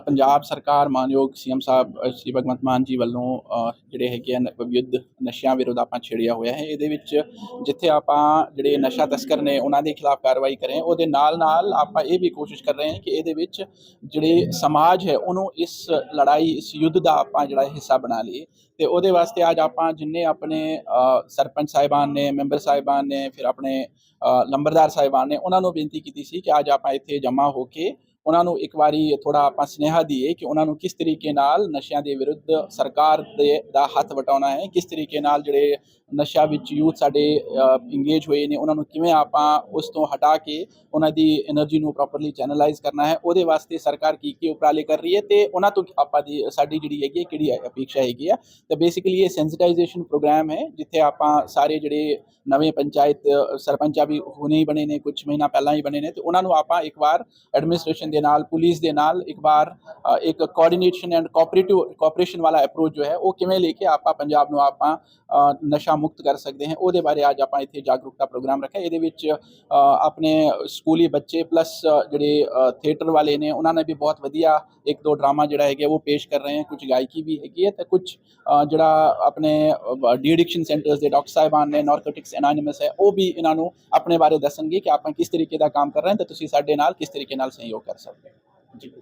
ਪੰਜਾਬ ਸਰਕਾਰ ਮਾਨਯੋਗ ਸੀਐਮ ਸਾਹਿਬ ਸ਼੍ਰੀ ਭਗਵੰਤ ਮਾਨ ਜੀ ਵੱਲੋਂ ਜਿਹੜੇ ਹੈਗੇ ਆ ਨ- ਯੁੱਧ ਨਸ਼ਿਆਂ ਵਿਰੁੱਧ ਆਪਾਂ ਛੇੜਿਆ ਹੋਇਆ ਹੈ। ਇਹਦੇ ਵਿੱਚ ਜਿੱਥੇ ਆਪਾਂ ਜਿਹੜੇ ਨਸ਼ਾ ਤਸਕਰ ਨੇ ਉਹਨਾਂ ਦੇ ਖਿਲਾਫ ਕਾਰਵਾਈ ਕरें ਉਹਦੇ ਨਾਲ ਨਾਲ ਆਪਾਂ ਇਹ ਵੀ ਕੋਸ਼ਿਸ਼ ਕਰ ਰਹੇ ਹਾਂ ਕਿ ਇਹਦੇ ਵਿੱਚ ਜਿਹੜੇ ਸਮਾਜ ਹੈ, ਉਹਨੂੰ ਇਸ ਲੜਾਈ, ਇਸ ਯੁੱਧ ਦਾ ਆਪਾਂ ਜਿਹੜਾ ਹਿੱਸਾ ਬਣਾ ਲਈਏ। ਤੇ ਉਹਦੇ ਵਾਸਤੇ ਅੱਜ ਆਪਾਂ ਜਿੰਨੇ ਆਪਣੇ ਸਰਪੰਚ ਸਾਹਿਬਾਨ ਨੇ, ਮੈਂਬਰ ਸਾਹਿਬਾਨ ਨੇ, ਫਿਰ ਆਪਣੇ ਲੰਬਰਦਾਰ ਸਾਹਿਬਾਨ ਨੇ, ਉਹਨਾਂ ਨੂੰ ਬੇਨਤੀ ਕੀਤੀ ਸੀ ਕਿ ਅੱਜ ਆਪਾਂ ਇੱਥੇ ਜਮ੍ਹਾਂ ਹੋ ਕੇ ਉਹਨਾਂ ਨੂੰ ਇੱਕ ਵਾਰੀ ਥੋੜਾ ਆਪਾਂ ਸਨੇਹਾ ਦਈਏ ਕਿ ਉਹਨਾਂ ਨੂੰ ਕਿਸ ਤਰੀਕੇ ਨਾਲ ਨਸ਼ਿਆਂ ਦੇ ਵਿਰੁੱਧ ਸਰਕਾਰ ਦੇ ਦਾ ਹੱਥ ਵਟਾਉਣਾ ਹੈ, ਕਿਸ ਤਰੀਕੇ ਨਾਲ ਜਿਹੜੇ ਨਸ਼ਾ ਵਿੱਚ ਯੂਥ ਸਾਡੇ ਇੰਗੇਜ ਹੋਏ ਨੇ, ਉਹਨਾਂ ਨੂੰ ਕਿਵੇਂ ਆਪਾਂ ਉਸ ਤੋਂ ਹਟਾ ਕੇ ਉਹਨਾਂ ਦੀ એનર્ਜੀ ਨੂੰ ਪ੍ਰੋਪਰਲੀ ਚੈਨਲਾਈਜ਼ ਕਰਨਾ ਹੈ, ਉਹਦੇ ਵਾਸਤੇ ਸਰਕਾਰ ਕੀ ਕੀ ਉਪਰਾਲੇ ਕਰ ਰਹੀ ਹੈ ਤੇ ਉਹਨਾਂ ਤੋਂ ਆਪਾਂ ਦੀ, ਸਾਡੀ ਜਿਹੜੀ ਹੈਗੀ ਕਿਹੜੀ ਅਪੇਕਸ਼ਾ ਹੈਗੀ ਆ ਤਾਂ ਬੇਸਿਕਲੀ ਇਹ ਸੈਂਸਿਟਾਈਜੇਸ਼ਨ ਪ੍ਰੋਗਰਾਮ ਹੈ, ਜਿੱਥੇ ਆਪਾਂ ਸਾਰੇ ਜਿਹੜੇ ਨਵੇਂ ਪੰਚਾਇਤ, ਸਰਪੰਚਾ ਵੀ ਹੁਣੇ ਹੀ ਬਣੇ ਨੇ ਕੁਝ ਮਹੀਨਾ ਪਹਿਲਾਂ ਹੀ ਬਣੇ ਨੇ, ਤੇ ਉਹਨਾਂ ਨੂੰ ਆਪਾਂ ਇੱਕ ਵਾਰ ਐਡਮਿਨਿਸਟ੍ਰੇਸ਼ਨ ਦੇ ਨਾਲ ਪੁਲਿਸ ਦੇ ਨਾਲ ਇੱਕ ਵਾਰ ਅ, ਇੱਕ ਕੋਆਰਡੀਨੇਸ਼ਨ ਐਂਡ ਕੋਆਪਰੇਟਿਵ ਕੋਆਪਰੇਸ਼ਨ ਵਾਲਾ ਅਪਰੋਚ ਜੋ ਹੈ ਉਹ ਕਿਵੇਂ ਲੈ ਕੇ ਆਪਾਂ ਪੰਜਾਬ ਨੂੰ ਆਪਾਂ ਨਸ਼ਾ ਮੁਕਤ ਕਰ ਸਕਦੇ ਹਾਂ। ਉਹਦੇ ਬਾਰੇ ਅੱਜ ਆਪਾਂ ਇੱਥੇ ਜਾਗਰੂਕਤਾ ਪ੍ਰੋਗਰਾਮ ਰੱਖਿਆ। ਇਹਦੇ ਵਿੱਚ ਆਪਣੇ ਸਕੂਲੀ ਬੱਚੇ ਪਲੱਸ ਜਿਹੜੇ ਥੀਏਟਰ ਵਾਲੇ ਨੇ, ਉਹਨਾਂ ਨੇ ਵੀ ਬਹੁਤ ਵਧੀਆ ਇੱਕ ਦੋ ਡਰਾਮਾ ਜਿਹੜਾ ਹੈਗਾ ਉਹ ਪੇਸ਼ ਕਰ ਰਹੇ ਹਨ ਕੁਝ ਗਾਇਕੀ ਵੀ ਹੈਗੀ ਹੈ ਤੇ ਕੁਝ ਜਿਹੜਾ ਆਪਣੇ ਡੀ ਐਡਿਕਸ਼ਨ ਸੈਂਟਰਸ ਦੇ ਡਾਕਟਰ ਸਾਹਿਬਾਨ ਨੇ ਨਾਰਕੋਟਿਕਸ ਐਨੋਨਿਮਸ ਹੈ, ਉਹ ਵੀ ਇਹਨਾਂ ਨੂੰ ਆਪਣੇ ਬਾਰੇ ਦੱਸਣਗੇ ਕਿ ਆਪਾਂ ਕਿਸ ਤਰੀਕੇ ਦਾ ਕੰਮ ਕਰ ਰਹੇ ਹਾਂ ਤੇ ਤੁਸੀਂ ਸਾਡੇ ਨਾਲ ਕਿਸ ਤਰੀਕੇ ਨਾਲ ਸਹਿਯੋਗ ਕਰ ਸਕਦੇ ਹੋ। ਜੀ।